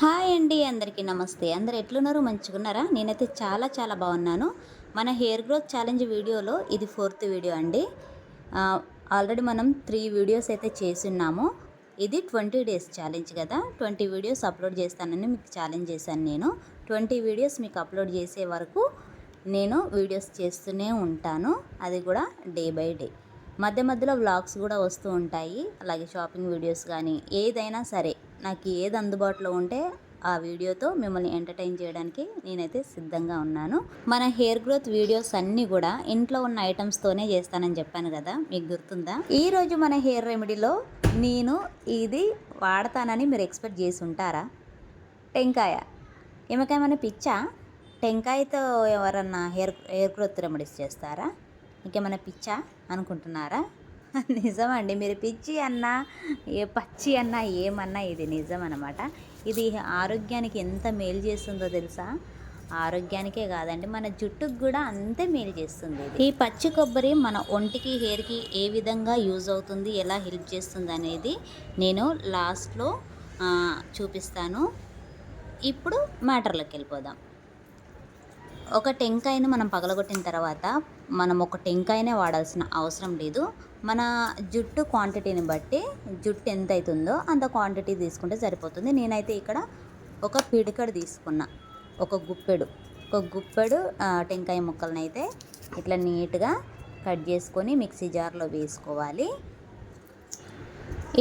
Hi అండి అందరికీ నమస్తే. అందరు ఎట్లున్నారు? మంచుకున్నారా నేనైతే చాలా చాలా బాగున్నాను. మన హెయిర్ గ్రోత్ ఛాలెంజ్ వీడియోలో ఇది ఫోర్త్ వీడియో అండి. ఆల్రెడీ మనం త్రీ వీడియోస్ అయితే చేస్తున్నాము ఇది ట్వంటీ డేస్ ఛాలెంజ్ కదా. ట్వంటీ వీడియోస్ అప్లోడ్ చేస్తానని మీకు ఛాలెంజ్ చేశాను నేను. ట్వంటీ వీడియోస్ మీకు అప్లోడ్ చేసే వరకు నేను వీడియోస్ చేస్తూనే ఉంటాను. అది కూడా డే బై డే. మధ్య మధ్యలో వ్లాగ్స్ కూడా వస్తూ ఉంటాయి. అలాగే షాపింగ్ వీడియోస్ కానీ ఏదైనా సరే. నాకు ఏది అందుబాటులో ఉంటే ఆ వీడియోతో మిమ్మల్ని ఎంటర్టైన్ చేయడానికి నేనైతే సిద్ధంగా ఉన్నాను. మన హెయిర్ గ్రోత్ వీడియోస్ అన్నీ కూడా ఇంట్లో ఉన్న ఐటమ్స్తోనే చేస్తానని చెప్పాను కదా మీకు గుర్తుందా? ఈరోజు మన హెయిర్ రెమెడీలో నేను ఇది వాడతానని మీరు ఎక్స్పెక్ట్ చేసి ఉంటారా? టెంకాయ. ఏమకేమైనా పిచ్చా? టెంకాయతో ఎవరన్నా హెయిర్ హెయిర్ గ్రోత్ రెమెడీస్ చేస్తారా? ఇంకేమైనా పిచ్చా అనుకుంటున్నారా? నిజమండి. మీరు పిచ్చి అన్నా ఏ పచ్చి అన్నా ఏమన్నా ఇది నిజం అనమాట ఇది ఆరోగ్యానికి ఎంత మేలు చేస్తుందో తెలుసా? ఆరోగ్యానికే కాదండి మన జుట్టుకు కూడా అంతే మేలు చేస్తుంది ఈ పచ్చి కొబ్బరి మన ఒంటికి హెయిర్కి ఏ విధంగా యూజ్ అవుతుంది ఎలా హెల్ప్ చేస్తుంది అనేది నేను లాస్ట్లో చూపిస్తాను. ఇప్పుడు మ్యాటర్లోకి వెళ్ళిపోదాం. ఒక టెంకాయను మనం పగలగొట్టిన తర్వాత మనం ఒక టెంకాయనే వాడాల్సిన అవసరం లేదు. మన జుట్టు క్వాంటిటీని బట్టి జుట్టు ఎంత అవుతుందో అంత క్వాంటిటీ తీసుకుంటే సరిపోతుంది. నేనైతే ఇక్కడ ఒక పిడికడు తీసుకున్నా. ఒక గుప్పెడు. ఒక గుప్పెడు టెంకాయ ముక్కలను అయితే ఇట్లా నీట్గా కట్ చేసుకొని మిక్సీ జార్లో వేసుకోవాలి.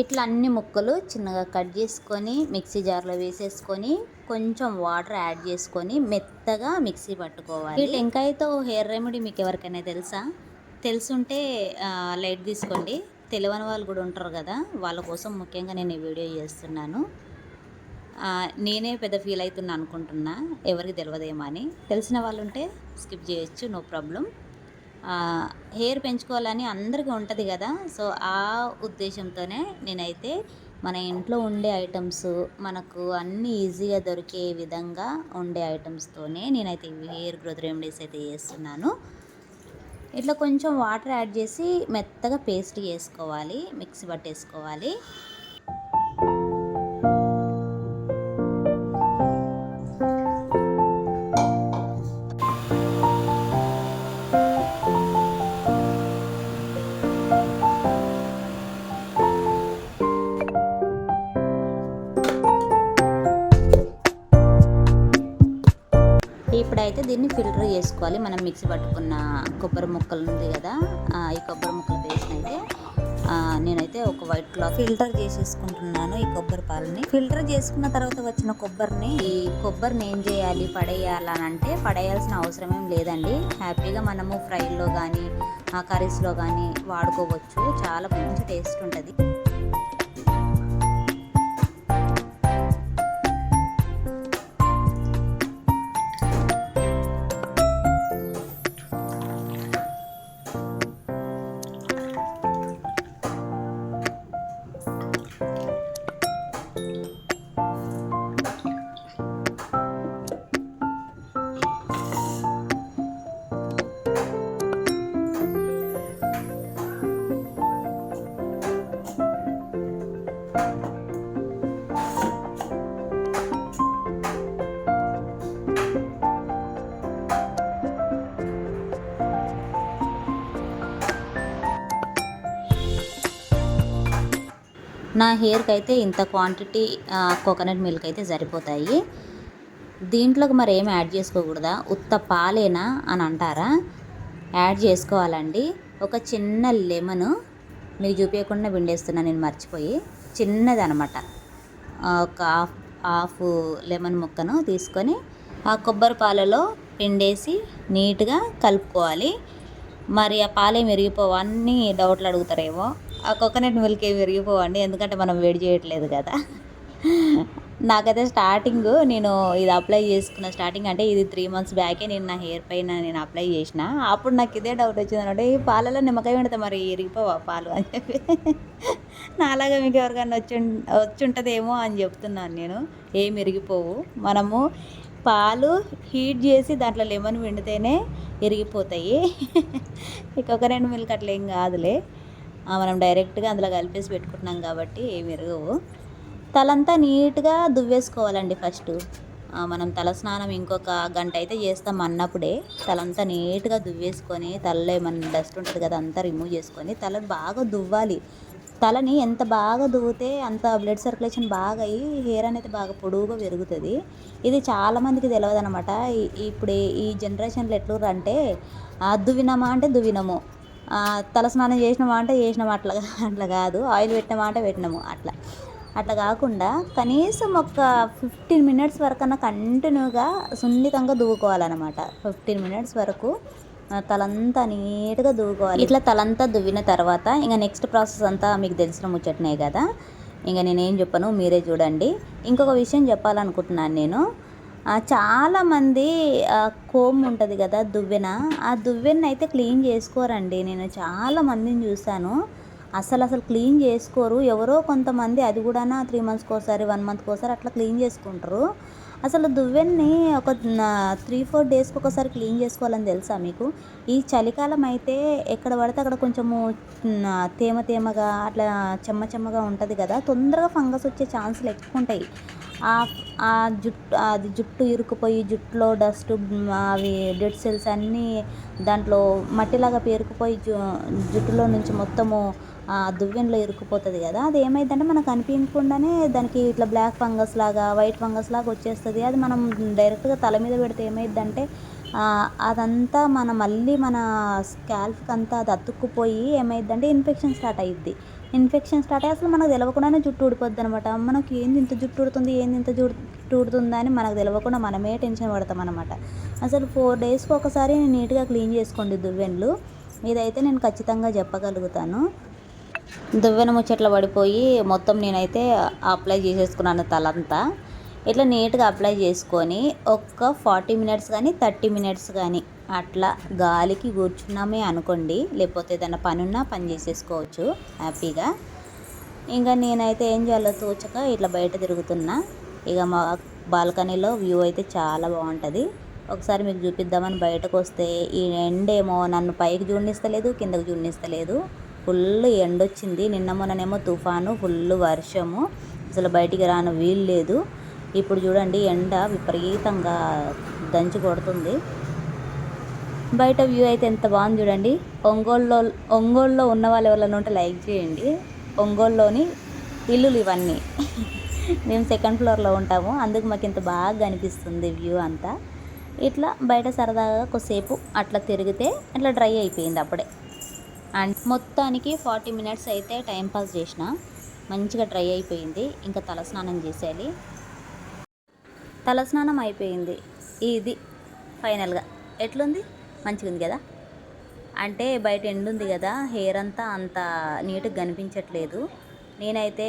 ఇట్లా అన్ని ముక్కలు చిన్నగా కట్ చేసుకొని మిక్సీ జార్లో వేసేసుకొని కొంచెం వాటర్ యాడ్ చేసుకొని మెత్తగా మిక్సీ పట్టుకోవాలి. ఈ టెంకాయతో హెయిర్ రెమెడీ మీకు ఎవరికైనా తెలుసా? తెలుసుంటే లైట్ తీసుకోండి. తెలియని వాళ్ళు కూడా ఉంటారు కదా వాళ్ళ కోసం ముఖ్యంగా నేను ఈ వీడియో చేస్తున్నాను. నేనే పెద్ద ఫీల్ అవుతున్నా అనుకుంటున్నా ఎవరికి తెలియదేమో అని. తెలిసిన వాళ్ళు ఉంటే స్కిప్ చేయొచ్చు నో ప్రాబ్లం. హెయిర్ పెంచుకోవాలని అందరికీ ఉంటుంది కదా. సో ఆ ఉద్దేశంతోనే నేనైతే మన ఇంట్లో ఉండే ఐటమ్స్ మనకు అన్నీ ఈజీగా దొరికే విధంగా ఉండే ఐటమ్స్తోనే నేనైతే హెయిర్ గ్రోత్ రెమెడీస్ అయితే చేస్తున్నాను. ఇట్లా కొంచెం వాటర్ యాడ్ చేసి మెత్తగా పేస్ట్ చేసుకోవాలి మిక్సీ పట్టేసుకోవాలి. ఇప్పుడైతే దీన్ని ఫిల్టర్ చేసుకోవాలి మనం మిక్సీ పట్టుకున్న కొబ్బరి ముక్కలు ఉంది కదా ఈ కొబ్బరి ముక్కల పేస్ట్ అయితే నేనైతే ఒక వైట్ క్లాత్ ఫిల్టర్ చేసేసుకుంటున్నాను ఈ కొబ్బరి పాలని. ఫిల్టర్ చేసుకున్న తర్వాత వచ్చిన కొబ్బరిని ఈ కొబ్బరిని ఏం చేయాలి పడేయాలి అని అంటే పడేయాల్సిన అవసరం ఏం లేదండి. హ్యాపీగా మనము ఫ్రైలో కానీ కర్రీస్లో కానీ వాడుకోవచ్చు. చాలా మంచి టేస్ట్ ఉంటుంది. నా హెయిర్కి అయితే ఇంత క్వాంటిటీ కోకోనట్ మిల్క్ అయితే సరిపోతాయి. దీంట్లోకి మరి ఏమి యాడ్ చేసుకోకూడదా? ఉత్త పాలేనా అని అంటారా? యాడ్ చేసుకోవాలండి. ఒక చిన్న లెమన్ మీకు చూపించకుండా పిండేస్తున్నా నేను మర్చిపోయి చిన్నది అనమాట ఒక హాఫ్ హాఫ్ లెమన్ ముక్కను తీసుకొని ఆ కొబ్బరి పాలలో పిండేసి నీట్గా కలుపుకోవాలి. మరి ఆ పాలే మెరిగిపోవు డౌట్లు అడుగుతారేమో. ఆ కోకోనట్ మిల్క్ ఏమి విరిగిపోవండి ఎందుకంటే మనం వేడి చేయట్లేదు కదా. నాకైతే స్టార్టింగ్ నేను ఇది అప్లై చేసుకున్న స్టార్టింగ్ అంటే ఇది త్రీ మంత్స్ బ్యాకే నేను నా హెయిర్ పైన నేను అప్లై చేసిన. అప్పుడు నాకు ఇదే డౌట్ వచ్చింది అనమాట ఈ పాలలో నిమ్మకాయ పెడితే మరి ఇరిగిపోవా పాలు? అని చెప్పి. నాలాగా మీకు ఎవరికైనా వచ్చి ఉం- వచ్చి ఉంటుందేమో అని చెప్తున్నాను నేను. ఏం విరిగిపోవు. మనము పాలు హీట్ చేసి దాంట్లో లెమన్ పిండితేనే విరిగిపోతాయి. ఈ కోకోనట్ మిల్క్ అట్లా ఏం కాదులే. మనం డైరెక్ట్గా అందులో కలిపేసి పెట్టుకుంటున్నాం కాబట్టి ఏమి విరగవు తలంతా నీట్గా దువ్వేసుకోవాలండి ఫస్ట్. మనం తల స్నానం ఇంకొక గంట అయితే చేస్తాం అన్నప్పుడే తలంతా నీట్గా దువ్వేసుకొని తలలో ఏమన్నా డస్ట్ ఉంటుంది కదా అంతా రిమూవ్ చేసుకొని తలను బాగా దువ్వాలి. తలని ఎంత బాగా దువ్వితే అంత బ్లడ్ సర్క్యులేషన్ బాగా అయ్యి హెయిర్ అనేది బాగా పొడువుగా పెరుగుతుంది. ఇది చాలామందికి తెలియదు అనమాట ఇప్పుడు ఈ- జనరేషన్లో ఎట్లు అంటే ఆ, అంటే దువ్వినము. తలస్నానం చేసినామా అంటే చేసినామా అట్లా అట్లా కాదు. ఆయిల్ పెట్టినామా అంటే పెట్టినాము అట్లా. అట్లా కాకుండా కనీసం ఒక ఫిఫ్టీన్ మినిట్స్ వరకన్నా కంటిన్యూగా సున్నితంగా దువ్వుకోవాలన్నమాట. ఫిఫ్టీన్ మినిట్స్ వరకు తలంతా నీట్గా దువ్వుకోవాలి. ఇట్లా తలంతా దువ్విన తర్వాత ఇంకా నెక్స్ట్ ప్రాసెస్ అంతా మీకు తెలిసిన ముచ్చటనే కదా. ఇంకా నేనేం చెప్పను మీరే చూడండి. ఇంకొక విషయం చెప్పాలనుకుంటున్నాను నేను. చాలామంది కోమ్ ఉంటుంది కదా దువ్వెన. ఆ దువ్వెన అయితే క్లీన్ చేసుకోరండి. నేను చాలా మందిని చూశాను. అసలు అసలు క్లీన్ చేసుకోరు. ఎవరో కొంతమంది అది కూడా త్రీ మంత్స్కి ఒకసారి వన్ మంత్కి ఒకసారి అట్లా క్లీన్ చేసుకుంటారు. అసలు దువ్వెన్ని ఒక త్రీ ఫోర్ డేస్కి ఒకసారి క్లీన్ చేసుకోవాలని తెలుసా మీకు? ఈ చలికాలం అయితే ఎక్కడ పడితే అక్కడ కొంచెము తేమ తేమగా అట్లా చెమ్మ చెమ్మగా ఉంటుంది కదా. తొందరగా ఫంగస్ వచ్చే ఛాన్సులు ఎక్కువ ఉంటాయి ఆ ఆ జుట్టు అది జుట్టు ఇరుక్కుపోయి జుట్టులో డస్ట్ అవి డెడ్ సెల్స్ అన్నీ దాంట్లో మట్టిలాగా పేరుకుపోయి జు జుట్టులో నుంచి మొత్తము ఆ దువ్వెనలో ఇరుక్కుపోతుంది కదా. అది ఏమైందంటే మనకు అనిపించకుండానే దానికి ఇట్లా బ్లాక్ ఫంగస్ లాగా వైట్ ఫంగస్ లాగా వచ్చేస్తుంది. అది మనం డైరెక్ట్గా తల మీద పెడితే ఏమైందంటే అదంతా మన మళ్ళీ మన స్కాల్ఫ్కి అంతా అది అతుక్కుపోయి ఏమైందంటే ఇన్ఫెక్షన్ స్టార్ట్ అయ్యిద్ది ఇన్ఫెక్షన్ స్టార్ట్ అయ్యి అసలు మనకు తెలియకుండానే జుట్టు ఊడిపోద్ది అనమాట మనకి ఏంది ఇంత జుట్టు ఊడుతుంది? ఏంది ఇంత జుట్టు ఊడుతుందా అని మనకు తెలియకుండా మనమే టెన్షన్ పడతాం అనమాట అసలు ఫోర్ డేస్కి ఒకసారి నీట్గా క్లీన్ చేసుకోండి దువ్వెన్లు ఇదైతే నేను ఖచ్చితంగా చెప్పగలుగుతాను. దువ్వెన ముచ్చట్లు పడిపోయి మొత్తం నేనైతే అప్లై చేసేసుకున్నాను తలంతా. ఇట్లా నీట్గా అప్లై చేసుకొని ఒక్క ఫార్టీ మినిట్స్ కానీ థర్టీ మినిట్స్ కానీ అట్లా గాలికి కూర్చున్నామే అనుకోండి లేకపోతే ఏదైనా పని ఉన్నా పని చేసేసుకోవచ్చు హ్యాపీగా. ఇంకా నేనైతే ఏం చేయాలో తోచక ఇట్లా బయట తిరుగుతున్నా. ఇక మా బాల్కనీలో వ్యూ అయితే చాలా బాగుంటుంది. ఒకసారి మీకు చూపిద్దామని బయటకు వస్తే ఈ ఎండేమో నన్ను పైకి చూడనిస్తలేదు కిందకు చూడనిస్తలేదు. ఫుల్ ఎండ వచ్చింది. నిన్న మొన్ననేమో తుఫాను ఫుల్ వర్షము. అసలు బయటికి రాను వీలు లేదు. ఇప్పుడు చూడండి ఎండ విపరీతంగా దంచి కొడుతుంది. బయట వ్యూ అయితే ఎంత బాగుంది చూడండి. ఒంగోలులో ఒంగోలులో ఉన్న వాళ్ళు ఎవరైనా ఉంటే లైక్ చేయండి. ఒంగోలులోని ఇల్లులు ఇవన్నీ. మేము సెకండ్ ఫ్లోర్లో ఉంటాము. అందుకు మాకు ఇంత బాగా అనిపిస్తుంది వ్యూ అంతా. ఇట్లా బయట సరదాగా కొద్దిసేపు అట్లా తిరిగితే అట్లా డ్రై అయిపోయింది అప్పుడే. అండ్ మొత్తానికి ఫార్టీ మినిట్స్ అయితే టైం పాస్ చేసిన. మంచిగా డ్రై అయిపోయింది. ఇంకా తలస్నానం చేసేయాలి. తలస్నానం అయిపోయింది. ఇది ఫైనల్గా. ఎట్లుంది? మంచిగా ఉంది కదా? అంటే బయట ఎండు ఉంది కదా హెయిర్ అంతా అంత నీట్గా కనిపించట్లేదు. నేనైతే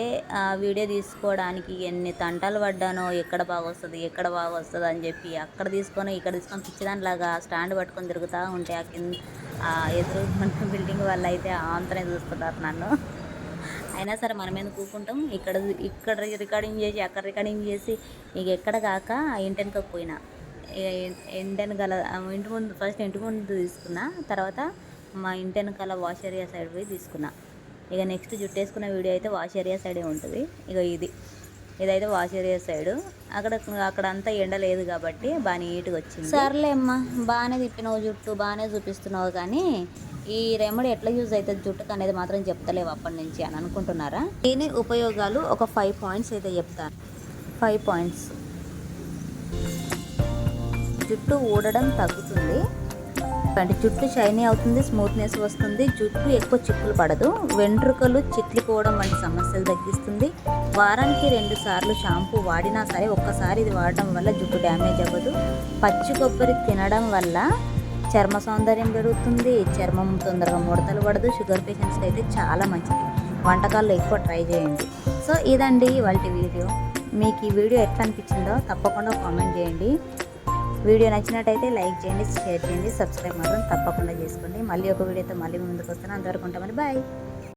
వీడియో తీసుకోవడానికి ఎన్ని తంటాలు పడ్డానో ఎక్కడ బాగా వస్తుంది ఎక్కడ బాగా వస్తుంది అని చెప్పి అక్కడ తీసుకొని ఇక్కడ తీసుకొని పిచ్చిదానిలాగా స్టాండ్ పట్టుకొని తిరుగుతూ ఉంటే ఆ కింద ఎదురు ఉన్న బిల్డింగ్ వాళ్ళు అయితే ఆంతనే చూస్తున్నారు నన్ను. అయినా సరే మనం ఎందుకు కూకుంటాం ఇక్కడ ఇక్కడ రికార్డింగ్ చేసి అక్కడ రికార్డింగ్ చేసి ఇక ఎక్కడ కాక ఇంటి వెనకకు పోయినా ఇంటి వెనకాల ఇంటి ముందు ఫస్ట్ ఇంటి ముందు తీసుకున్నా తర్వాత మా ఇంటి వెనకాల వాష్ ఏరియా సైడ్ పోయి తీసుకున్నా. ఇక నెక్స్ట్ జుట్టు వేసుకున్న వీడియో అయితే వాష్ ఏరియా సైడే ఉంటుంది. ఇక ఇది. ఇదైతే వాష్ ఏరియా సైడు అక్కడ అక్కడ అంతా ఎండ లేదు కాబట్టి బాగా నీట్గా వచ్చింది. సర్లే అమ్మా బాగానే తిప్పినావు జుట్టు బాగానే చూపిస్తున్నావు కానీ ఈ రెమెడీ ఎట్లా యూజ్ అవుతుంది జుట్టుకు అనేది మాత్రం చెప్తలేవు అప్పటి నుంచి అని అనుకుంటున్నారా? దీని ఉపయోగాలు ఒక ఫైవ్ పాయింట్స్ అయితే చెప్తాను. ఫైవ్ పాయింట్స్ జుట్టు ఊడడం తగ్గుతుంది. అంటే జుట్టు షైనీ అవుతుంది స్మూత్నెస్ వస్తుంది. జుట్టు ఎక్కువ చిక్కులు పడదు. వెంట్రుకలు చిట్లిపోవడం వంటి సమస్యలు తగ్గిస్తుంది. వారానికి రెండు సార్లు షాంపూ వాడినా సరే ఒక్కసారి ఇది వాడడం వల్ల జుట్టు డ్యామేజ్ అవ్వదు. పచ్చి కొబ్బరి తినడం వల్ల చర్మ సౌందర్యం పెరుగుతుంది. చర్మం తొందరగా ముడతలు పడదు. షుగర్ పేషెంట్స్కి అయితే చాలా మంచిది. వంటకాల్లో ఎక్కువ ట్రై చేయండి. సో ఇదండి వాళ్ళ వీడియో. మీకు ఈ వీడియో ఎట్లా అనిపించిందో తప్పకుండా కామెంట్ చేయండి. వీడియో నచ్చినట్టయితే లైక్ చేయండి షేర్ చేయండి సబ్స్క్రైబ్ మాత్రం తప్పకుండా చేసుకోండి. మళ్ళీ ఒక వీడియోతో మళ్ళీ ముందుకు వస్తాను. అంతవరకు ఉంటామని బాయ్.